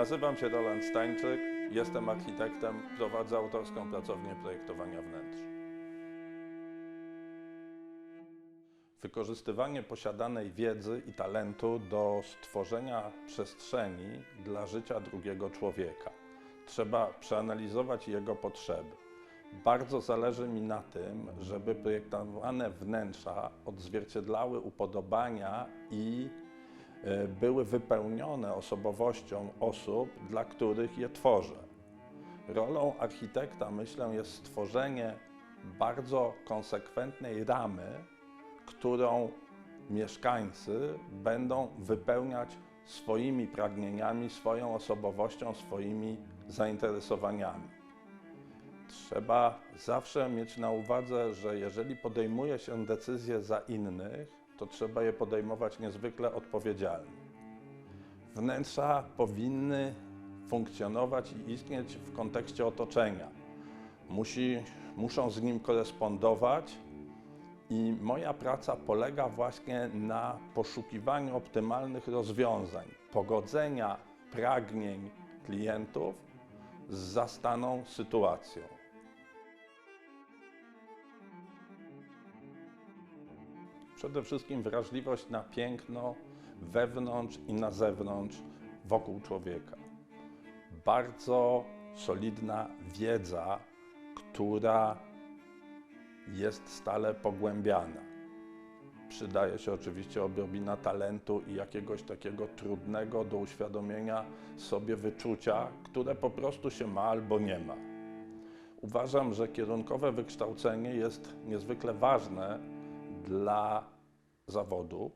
Nazywam się Roland Stańczyk, jestem architektem, prowadzę autorską pracownię projektowania wnętrz. Wykorzystywanie posiadanej wiedzy i talentu do stworzenia przestrzeni dla życia drugiego człowieka. Trzeba przeanalizować jego potrzeby. Bardzo zależy mi na tym, żeby projektowane wnętrza odzwierciedlały upodobania i były wypełnione osobowością osób, dla których je tworzę. Rolą architekta, myślę, jest stworzenie bardzo konsekwentnej ramy, którą mieszkańcy będą wypełniać swoimi pragnieniami, swoją osobowością, swoimi zainteresowaniami. Trzeba zawsze mieć na uwadze, że jeżeli podejmuje się decyzje za innych, to trzeba je podejmować niezwykle odpowiedzialnie. Wnętrza powinny funkcjonować i istnieć w kontekście otoczenia. Musi, muszą z nim korespondować i moja praca polega właśnie na poszukiwaniu optymalnych rozwiązań, pogodzenia pragnień klientów z zastaną sytuacją. Przede wszystkim wrażliwość na piękno wewnątrz i na zewnątrz wokół człowieka. Bardzo solidna wiedza, która jest stale pogłębiana. Przydaje się oczywiście odrobina talentu i jakiegoś takiego trudnego do uświadomienia sobie wyczucia, które po prostu się ma albo nie ma. Uważam, że kierunkowe wykształcenie jest niezwykle ważne dla zawodu.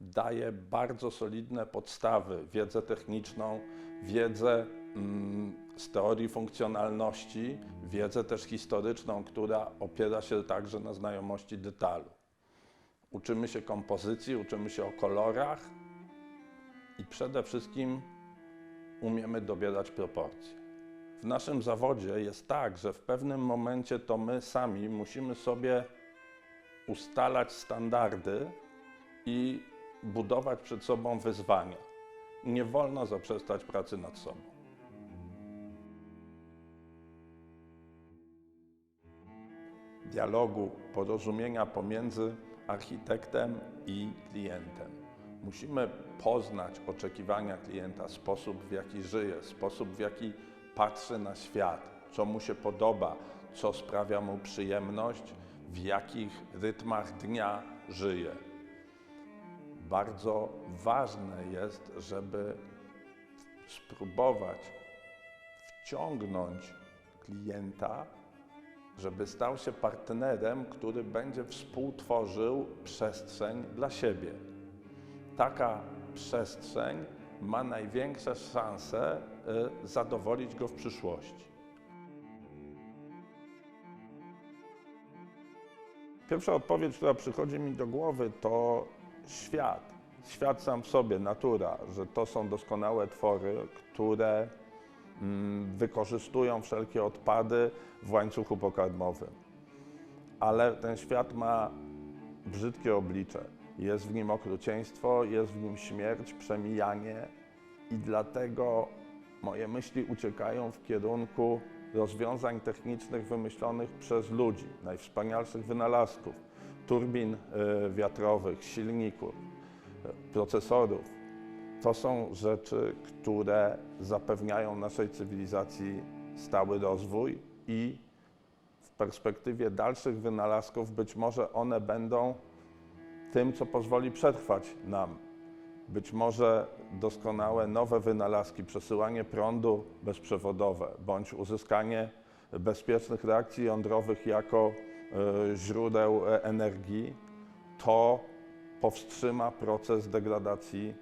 Daje bardzo solidne podstawy, wiedzę techniczną, wiedzę mm, z teorii funkcjonalności, wiedzę też historyczną, która opiera się także na znajomości detalu. Uczymy się kompozycji, uczymy się o kolorach i przede wszystkim umiemy dobierać proporcje. W naszym zawodzie jest tak, że w pewnym momencie to my sami musimy sobie ustalać standardy i budować przed sobą wyzwania. Nie wolno zaprzestać pracy nad sobą. Dialogu, porozumienia pomiędzy architektem i klientem. Musimy poznać oczekiwania klienta, sposób w jaki żyje, sposób w jaki patrzy na świat, co mu się podoba, co sprawia mu przyjemność, w jakich rytmach dnia żyje. Bardzo ważne jest, żeby spróbować wciągnąć klienta, żeby stał się partnerem, który będzie współtworzył przestrzeń dla siebie. Taka przestrzeń ma największe szanse y, zadowolić go w przyszłości. Pierwsza odpowiedź, która przychodzi mi do głowy, to świat. Świat sam w sobie, natura, że to są doskonałe twory, które mm, wykorzystują wszelkie odpady w łańcuchu pokarmowym. Ale ten świat ma brzydkie oblicze. Jest w nim okrucieństwo, jest w nim śmierć, przemijanie i dlatego moje myśli uciekają w kierunku rozwiązań technicznych wymyślonych przez ludzi, najwspanialszych wynalazków, turbin y, wiatrowych, silników, y, procesorów. To są rzeczy, które zapewniają naszej cywilizacji stały rozwój i w perspektywie dalszych wynalazków być może one będą tym, co pozwoli przetrwać nam. Być może doskonałe nowe wynalazki, przesyłanie prądu bezprzewodowe bądź uzyskanie bezpiecznych reakcji jądrowych jako y, źródeł energii, to powstrzyma proces degradacji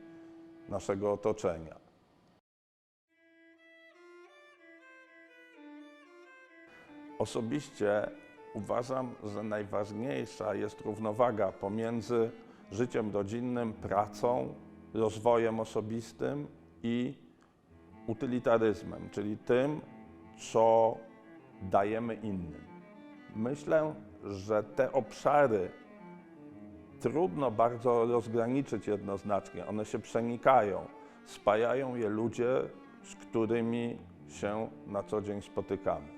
naszego otoczenia. Osobiście uważam, że najważniejsza jest równowaga pomiędzy życiem rodzinnym, pracą, rozwojem osobistym i utylitaryzmem, czyli tym, co dajemy innym. Myślę, że te obszary trudno bardzo rozgraniczyć jednoznacznie. One się przenikają, spajają je ludzie, z którymi się na co dzień spotykamy.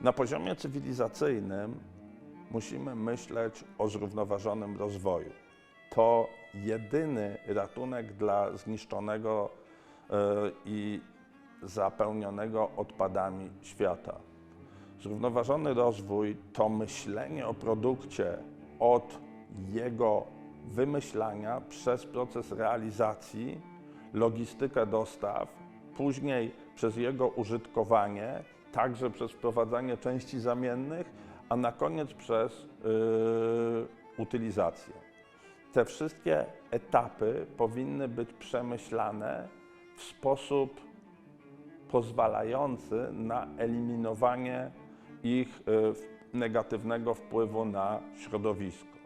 Na poziomie cywilizacyjnym musimy myśleć o zrównoważonym rozwoju. To jedyny ratunek dla zniszczonego e, i zapełnionego odpadami świata. Zrównoważony rozwój to myślenie o produkcie od jego wymyślania przez proces realizacji, logistykę dostaw, później przez jego użytkowanie, także przez wprowadzanie części zamiennych, a na koniec przez yy, utylizację. Te wszystkie etapy powinny być przemyślane w sposób pozwalający na eliminowanie ich y, negatywnego wpływu na środowisko.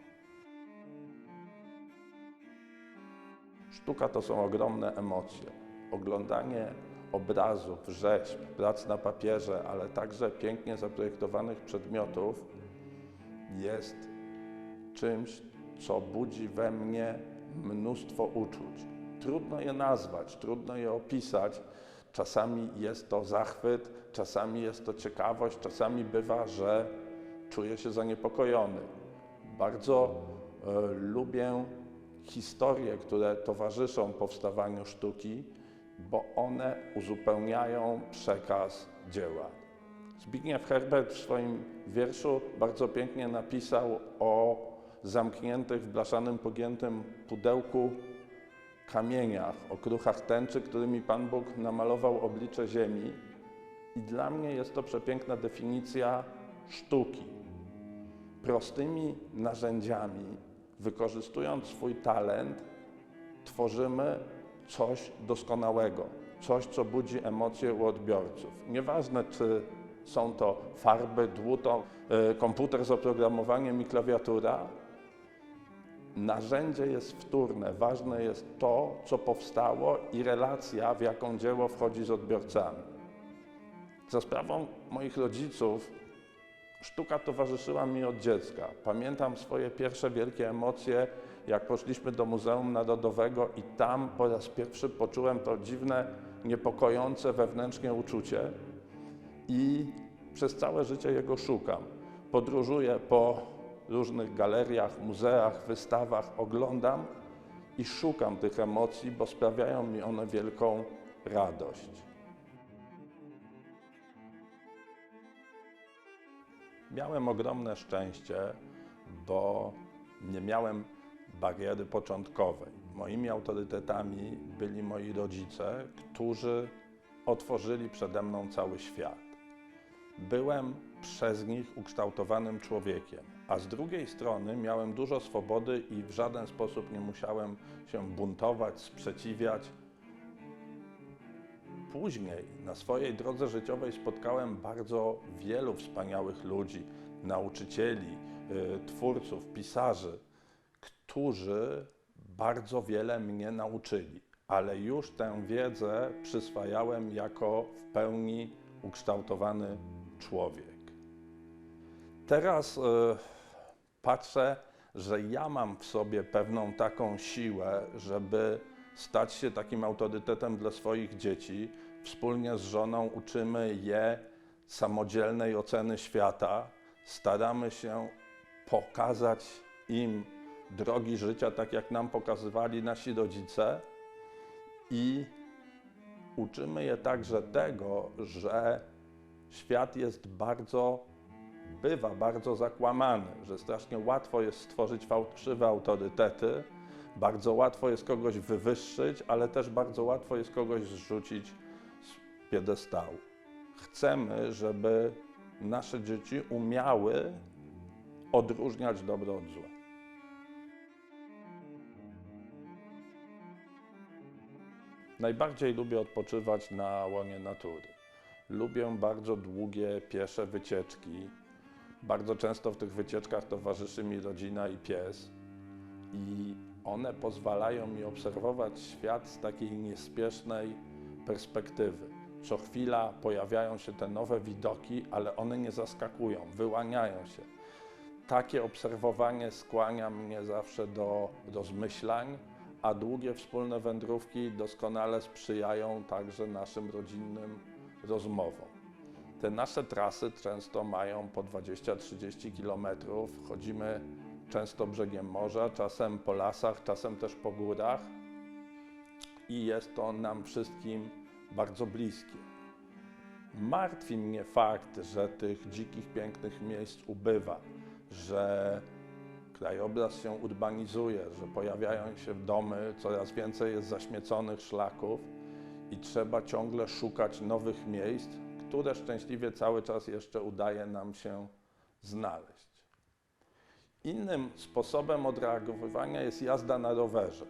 Sztuka to są ogromne emocje. Oglądanie obrazów, rzeźb, prac na papierze, ale także pięknie zaprojektowanych przedmiotów jest czymś, co budzi we mnie mnóstwo uczuć. Trudno je nazwać, trudno je opisać. Czasami jest to zachwyt, czasami jest to ciekawość, czasami bywa, że czuję się zaniepokojony. Bardzo e, lubię historie, które towarzyszą powstawaniu sztuki, bo one uzupełniają przekaz dzieła. Zbigniew Herbert w swoim wierszu bardzo pięknie napisał o zamkniętych w blaszanym pogiętym pudełku kamieniach, okruchach tęczy, którymi Pan Bóg namalował oblicze ziemi. I dla mnie jest to przepiękna definicja sztuki. Prostymi narzędziami, wykorzystując swój talent, tworzymy coś doskonałego, coś, co budzi emocje u odbiorców. Nieważne, czy są to farby, dłuto, y, komputer z oprogramowaniem i klawiatura, narzędzie jest wtórne. Ważne jest to, co powstało i relacja, w jaką dzieło wchodzi z odbiorcami. Za sprawą moich rodziców sztuka towarzyszyła mi od dziecka. Pamiętam swoje pierwsze wielkie emocje, jak poszliśmy do Muzeum Narodowego i tam po raz pierwszy poczułem to dziwne, niepokojące wewnętrznie uczucie i przez całe życie jego szukam. Podróżuję po różnych galeriach, muzeach, wystawach, oglądam i szukam tych emocji, bo sprawiają mi one wielką radość. Miałem ogromne szczęście, bo nie miałem bariery początkowej. Moimi autorytetami byli moi rodzice, którzy otworzyli przede mną cały świat. Byłem przez nich ukształtowanym człowiekiem, a z drugiej strony miałem dużo swobody i w żaden sposób nie musiałem się buntować, sprzeciwiać. Później na swojej drodze życiowej spotkałem bardzo wielu wspaniałych ludzi, nauczycieli, y, twórców, pisarzy, którzy bardzo wiele mnie nauczyli, ale już tę wiedzę przyswajałem jako w pełni ukształtowany człowiek. Teraz y, patrzę, że ja mam w sobie pewną taką siłę, żeby stać się takim autorytetem dla swoich dzieci. Wspólnie z żoną uczymy je samodzielnej oceny świata, staramy się pokazać im drogi życia, tak jak nam pokazywali nasi rodzice, i uczymy je także tego, że świat jest bardzo, bywa bardzo zakłamany, że strasznie łatwo jest stworzyć fałszywe autorytety, bardzo łatwo jest kogoś wywyższyć, ale też bardzo łatwo jest kogoś zrzucić z piedestału. Chcemy, żeby nasze dzieci umiały odróżniać dobro od zła. Najbardziej lubię odpoczywać na łonie natury. Lubię bardzo długie, piesze wycieczki. Bardzo często w tych wycieczkach towarzyszy mi rodzina i pies. I one pozwalają mi obserwować świat z takiej niespiesznej perspektywy. Co chwila pojawiają się te nowe widoki, ale one nie zaskakują, wyłaniają się. Takie obserwowanie skłania mnie zawsze do rozmyślań, a długie wspólne wędrówki doskonale sprzyjają także naszym rodzinnym rozmowom. Te nasze trasy często mają po 20-30 km. Chodzimy często brzegiem morza, czasem po lasach, czasem też po górach i jest to nam wszystkim bardzo bliskie. Martwi mnie fakt, że tych dzikich, pięknych miejsc ubywa, że krajobraz się urbanizuje, że pojawiają się domy, coraz więcej jest zaśmieconych szlaków i trzeba ciągle szukać nowych miejsc, które szczęśliwie cały czas jeszcze udaje nam się znaleźć. Innym sposobem odreagowywania jest jazda na rowerze.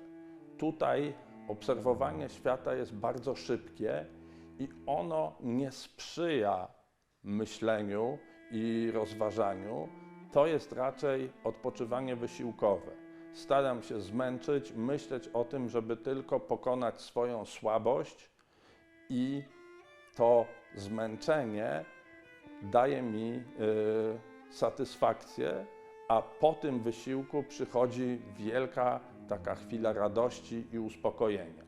Tutaj obserwowanie świata jest bardzo szybkie i ono nie sprzyja myśleniu i rozważaniu. To jest raczej odpoczywanie wysiłkowe. Staram się zmęczyć, myśleć o tym, żeby tylko pokonać swoją słabość i to zmęczenie daje mi y, satysfakcję, a po tym wysiłku przychodzi wielka taka chwila radości i uspokojenia.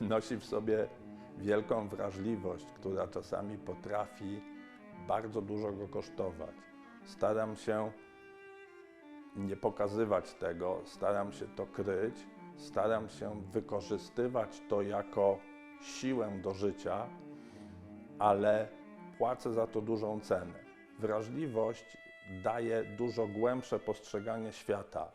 Nosi w sobie wielką wrażliwość, która czasami potrafi bardzo dużo go kosztować. Staram się nie pokazywać tego, staram się to kryć, staram się wykorzystywać to jako siłę do życia, ale płacę za to dużą cenę. Wrażliwość daje dużo głębsze postrzeganie świata.